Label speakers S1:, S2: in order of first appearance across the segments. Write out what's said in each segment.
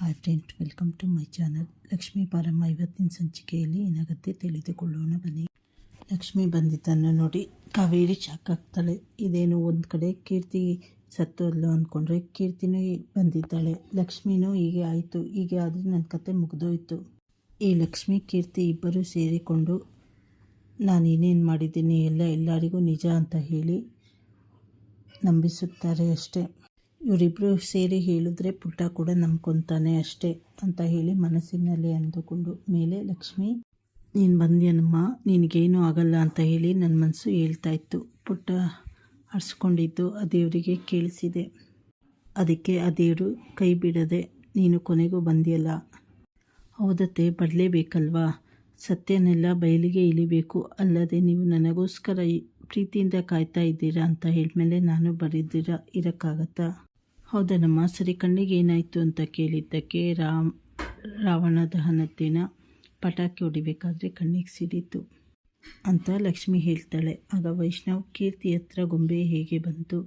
S1: Hi friend welcome to my channel Lakshmi Baramma ಇವತ್ತಿನ ಸಂಚಿಕೆಯಲ್ಲಿ ಏನಾಗುತ್ತೆ ತಿಳಿದುಕೊಳ್ಳೋಣ. ಬನ್ನಿ. ಲಕ್ಷ್ಮಿ ಬಂದಿದ್ದನ್ನು ನೋಡಿ, ಕಾವೇರಿ ಶಾಕ್ ಆಗ್ತಾಳೆ ಇದೇನು ಒಂದು ಕಡೆ ಕೀರ್ತಿ ಸತ್ತೋದ್ಲು ಅಂದ್ಕೊಂಡ್ರೆ ಕೀರ್ತಿನೂ ಬಂದಿದ್ದಾಳೆ. ಲಕ್ಷ್ಮಿನೂ ಹೀಗೆ ಆಯಿತು. ಹೀಗೆ ಆದರೆ ನನ್ನ ಕತೆ ಮುಗಿದೋಯ್ತು. ಈ ಲಕ್ಷ್ಮಿ, ಕೀರ್ತಿ ಇಬ್ಬರೂ ಸೇರಿಕೊಂಡು, ನಾನು ಏನೇನು ಮಾಡಿದ್ದೀನಿ? ಎಲ್ಲ ಎಲ್ಲರಿಗೂ ನಿಜ ಅಂತ ಹೇಳಿ ನಂಬಿಸುತ್ತಾರೆ ಅಷ್ಟೇ. ಇವರಿಬ್ಬರು ಸೇರಿ ಹೇಳಿದ್ರೆ ಪುಟ್ಟ ಕೂಡ ನಂಬ್ಕೊತಾನೆ ಅಷ್ಟೇ ಅಂತ ಹೇಳಿ ಮನಸ್ಸಿನಲ್ಲಿ ಅಂದುಕೊಂಡು, ಮೇಲೆ ಲಕ್ಷ್ಮಿ, ನೀನು ಬಂದ್ಯನಮ್ಮ, ನಿನಗೇನು ಆಗಲ್ಲ ಅಂತ ಹೇಳಿ ನನ್ನ ಮನಸ್ಸು ಹೇಳ್ತಾ ಇತ್ತು. ಪುಟ್ಟ ಅರ್ಸ್ಕೊಂಡಿದ್ದು ಆ ದೇವರಿಗೆ ಕೇಳಿಸಿದೆ. ಅದಕ್ಕೆ ಆ ದೇವರು ಕೈ ಬಿಡದೆ, ನೀನು ಕೊನೆಗೂ ಬಂದಿಯಲ್ಲ. ಹೌದತ್ತೆ, ಬರಲೇಬೇಕಲ್ವಾ? ಸತ್ಯನೆಲ್ಲ ಬಯಲಿಗೆ ಇಳಿಬೇಕು. ಅಲ್ಲದೆ ನೀವು ನನಗೋಸ್ಕರ ಪ್ರೀತಿಯಿಂದ ಕಾಯ್ತಾ ಇದ್ದೀರಾ? ಅಂತ ಹೇಳಿದ್ಮೇಲೆ ನಾನು ಬರಿದ್ದೀರಾ ಇರೋಕ್ಕಾಗತ್ತಾ? ಹೌದನಮ್ಮ ಸರಿ ಕಣ್ಣಿಗೆ ಏನಾಯಿತು ಅಂತ ಕೇಳಿದ್ದಕ್ಕೆ ರಾಮ್, ರಾವಣ ದಿನ ಪಟಾಕಿ ಹೊಡಿಬೇಕಾದ್ರೆ ಕಣ್ಣಿಗೆ ಸಿಡಿತು ಅಂತ ಲಕ್ಷ್ಮಿ ಹೇಳ್ತಾಳೆ. ಆಗ ವೈಷ್ಣವ್, ಕೀರ್ತಿ ಹತ್ರ ಗೊಂಬೆ ಹೇಗೆ ಬಂತು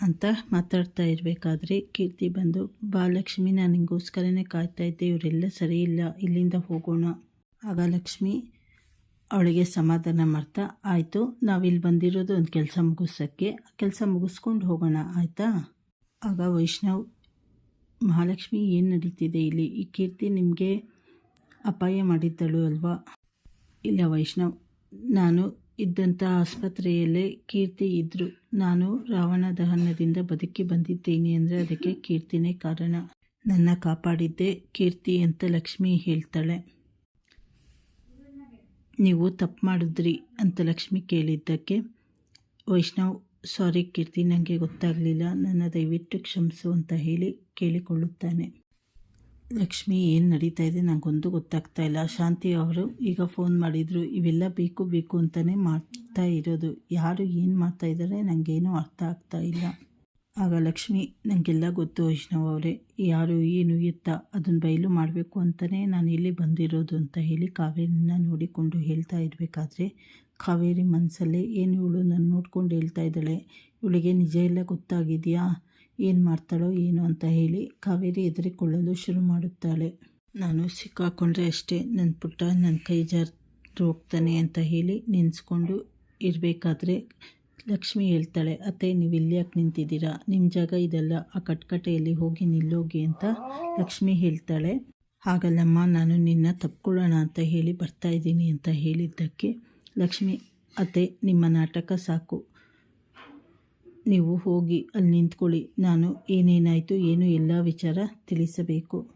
S1: ಅಂತ ಮಾತಾಡ್ತಾ ಇರಬೇಕಾದ್ರೆ ಕೀರ್ತಿ ಬಂದು, ಬಾ ಲಕ್ಷ್ಮಿ, ನಾನು ನಿಂಗೋಸ್ಕರನೇ ಕಾಯ್ತಾ ಇದ್ದೆ, ಇವರೆಲ್ಲ ಸರಿ ಇಲ್ಲ, ಇಲ್ಲಿಂದ ಹೋಗೋಣ. ಆಗ ಲಕ್ಷ್ಮಿ ಅವಳಿಗೆ ಸಮಾಧಾನ ಮಾಡ್ತಾ, ಆಯಿತು, ನಾವಿಲ್ಲಿ ಬಂದಿರೋದು ಒಂದು ಕೆಲಸ ಮುಗಿಸೋಕ್ಕೆ, ಕೆಲಸ ಮುಗಿಸ್ಕೊಂಡು ಹೋಗೋಣ, ಆಯಿತಾ? ಆಗ ವೈಷ್ಣವ್, ಮಹಾಲಕ್ಷ್ಮಿ ಏನು ನಡೀತಿದೆ ಇಲ್ಲಿ? ಈ ಕೀರ್ತಿ ನಿಮಗೆ ಅಪಾಯ ಮಾಡಿದ್ದಳು ಅಲ್ವಾ? ಇಲ್ಲ ವೈಷ್ಣವ್, ನಾನು ಇದ್ದಂಥ ಆಸ್ಪತ್ರೆಯಲ್ಲೇ ಕೀರ್ತಿ ಇದ್ದರು ನಾನು ರಾವಣ ದಹನದಿಂದ ಬದುಕಿ ಬಂದಿದ್ದೀನಿ ಅಂದರೆ ಅದಕ್ಕೆ ಕೀರ್ತಿನೇ ಕಾರಣ. ನನ್ನ ಕಾಪಾಡಿದ್ದೆ ಕೀರ್ತಿ ಅಂತ ಲಕ್ಷ್ಮಿ ಹೇಳ್ತಾಳೆ. ನೀವು ತಪ್ಪು ಮಾಡಿದ್ರಿ ಅಂತ ಲಕ್ಷ್ಮಿ ಕೇಳಿದ್ದಕ್ಕೆ, ವೈಷ್ಣವ್ ಸಾರಿ ಕೀರ್ತಿ ನನಗೆ ಗೊತ್ತಾಗಲಿಲ್ಲ. ನನ್ನ ದಯವಿಟ್ಟು ಕ್ಷಮಿಸು ಅಂತ ಹೇಳಿ ಕೇಳಿಕೊಳ್ಳುತ್ತಾನೆ. ಲಕ್ಷ್ಮಿ, ಏನು ನಡೀತಾ ಇದೆ? ನನಗೊಂದು ಗೊತ್ತಾಗ್ತಾ ಇಲ್ಲ. ಶಾಂತಿ ಅವರು ಈಗ ಫೋನ್ ಮಾಡಿದರು, ಇವೆಲ್ಲ ಬೇಕು ಬೇಕು ಅಂತಲೇ ಮಾಡ್ತಾ ಇರೋದು. ಯಾರು ಏನು ಮಾಡ್ತಾ ಇದ್ದಾರೆ? ನನಗೇನೂ ಅರ್ಥ ಆಗ್ತಾ ಇಲ್ಲ. ಆಗ ಲಕ್ಷ್ಮಿ ನನಗೆಲ್ಲ ಗೊತ್ತು ವೈಷ್ಣವ್ ಅವರೇ. ಯಾರು ಏನು ಎತ್ತ ಅದನ್ನು ಬಯಲು ಮಾಡಬೇಕು ಅಂತಲೇ ನಾನು ಇಲ್ಲಿ ಬಂದಿರೋದು ಅಂತ ಹೇಳಿ ಕಾವೇರಿನ ನೋಡಿಕೊಂಡು ಹೇಳ್ತಾ ಇರಬೇಕಾದ್ರೆ, ಕಾವೇರಿ ಮನಸ್ಸಲ್ಲೇ ಏನು ಇವಳು ನೋಡ್ಕೊಂಡು ಹೇಳ್ತಾ ಇದ್ದಾಳೆ. ಇವಳಿಗೆ ನಿಜ ಎಲ್ಲ ಗೊತ್ತಾಗಿದೆಯಾ? ಏನು ಮಾಡ್ತಾಳೋ ಏನು ಅಂತ ಹೇಳಿ ಕಾವೇರಿ ಎದುರಿಕೊಳ್ಳಲು ಶುರು ಮಾಡುತ್ತಾಳೆ. ನಾನು ಸಿಕ್ಕಾಕೊಂಡ್ರೆ ಅಷ್ಟೇ ನನ್ನ ಪುಟ್ಟ ನನ್ನ ಕೈ ಜಾರು ಹೋಗ್ತಾನೆ ಅಂತ ಹೇಳಿ ನೆನೆಸ್ಕೊಂಡು ಇರಬೇಕಾದ್ರೆ ಲಕ್ಷ್ಮಿ ಹೇಳ್ತಾಳೆ, ಅತ್ತೆ, ನೀವು ಇಲ್ಲಿ ಯಾಕೆ ನಿಂತಿದ್ದೀರಾ? ನಿಮ್ಮ ಜಾಗ ಇದೆಲ್ಲ, ಆ ಕಟ್ಕಟೆಯಲ್ಲಿ ಹೋಗಿ ನಿಲ್ಲೋಗಿ ಅಂತ ಲಕ್ಷ್ಮಿ ಹೇಳ್ತಾಳೆ. ಹಾಗಲ್ಲಮ್ಮ, ನಾನು ನಿನ್ನ ತಪ್ಕೊಳ್ಳೋಣ ಅಂತ ಹೇಳಿ ಬರ್ತಾ ಇದ್ದೀನಿ ಅಂತ ಹೇಳಿದ್ದಕ್ಕೆ ಲಕ್ಷ್ಮಿ ಅತ್ತೆ, ನಿಮ್ಮ ನಾಟಕ ಸಾಕು. ನೀವು ಹೋಗಿ ಅಲ್ಲಿ ನಿಂತ್ಕೊಳ್ಳಿ. ನಾನು ಏನೇನಾಯಿತು ಏನು ಎಲ್ಲ ವಿಚಾರ ತಿಳಿಸಬೇಕು.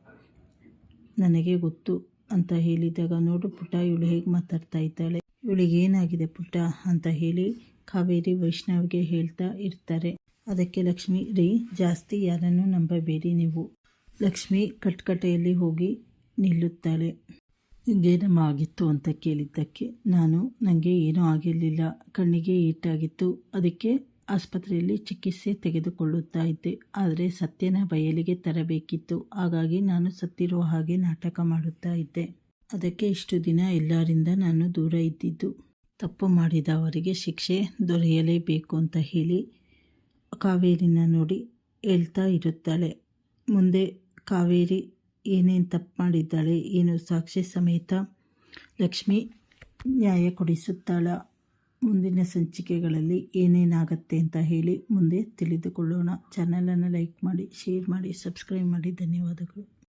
S1: ನನಗೆ ಗೊತ್ತು ಅಂತ ಹೇಳಿದಾಗ ನೋಡು ಪುಟ್ಟ, ಇವಳು ಹೇಗೆ ಮಾತಾಡ್ತಾ ಇದ್ದಾಳೆ. ಇವಳಿಗೆ ಏನಾಗಿದೆ ಪುಟ್ಟ ಅಂತ ಹೇಳಿ ಕಾವೇರಿ ವೈಷ್ಣವ್ಗೆ ಹೇಳ್ತಾ ಇರ್ತಾರೆ. ಅದಕ್ಕೆ ಲಕ್ಷ್ಮಿ, ರೀ, ಜಾಸ್ತಿ ಯಾರನ್ನು ನಂಬಬೇಡಿ ನೀವು. ಲಕ್ಷ್ಮಿ ಕಟ್ಕಟೆಯಲ್ಲಿ ಹೋಗಿ ನಿಲ್ಲುತ್ತಾಳೆ. ಹಿಂಗೇನಮ್ಮ ಆಗಿತ್ತು ಅಂತ ಕೇಳಿದ್ದಕ್ಕೆ ನಾನು ನನಗೆ ಏನೂ ಆಗಿರಲಿಲ್ಲ. ಕಣ್ಣಿಗೆ ಏಟಾಗಿತ್ತು ಅದಕ್ಕೆ ಆಸ್ಪತ್ರೆಯಲ್ಲಿ ಚಿಕಿತ್ಸೆ ತೆಗೆದುಕೊಳ್ಳುತ್ತಾ ಇದ್ದೆ. ಆದರೆ ಸತ್ಯನ ಬಯಲಿಗೆ ತರಬೇಕಿತ್ತು. ಹಾಗಾಗಿ ನಾನು ಸತ್ತಿರುವ ಹಾಗೆ ನಾಟಕ ಮಾಡುತ್ತಾ ಇದ್ದೆ. ಅದಕ್ಕೆ ಇಷ್ಟು ದಿನ ಎಲ್ಲರಿಂದ ನಾನು ದೂರ ಇದ್ದಿದ್ದು. ತಪ್ಪು ಮಾಡಿದವರಿಗೆ ಶಿಕ್ಷೆ ದೊರೆಯಲೇಬೇಕು ಅಂತ ಹೇಳಿ ಕಾವೇರಿನ ನೋಡಿ ಹೇಳ್ತಾ ಇರುತ್ತಾಳೆ. ಮುಂದೆ ಕಾವೇರಿ ಏನೇನು ತಪ್ಪು ಮಾಡಿದ್ದಾಳೆ, ಏನು ಸಾಕ್ಷಿ ಸಮೇತ ಲಕ್ಷ್ಮಿ ನ್ಯಾಯ ಕೊಡಿಸುತ್ತಾಳ. ಮುಂದಿನ ಸಂಚಿಕೆಗಳಲ್ಲಿ ಏನೇನಾಗತ್ತೆ ಅಂತ ಹೇಳಿ ಮುಂದೆ ತಿಳಿದುಕೊಳ್ಳೋಣ. ಚಾನಲನ್ನು ಲೈಕ್ ಮಾಡಿ ಶೇರ್ ಮಾಡಿ ಸಬ್ಸ್ಕ್ರೈಬ್ ಮಾಡಿ. ಧನ್ಯವಾದಗಳು.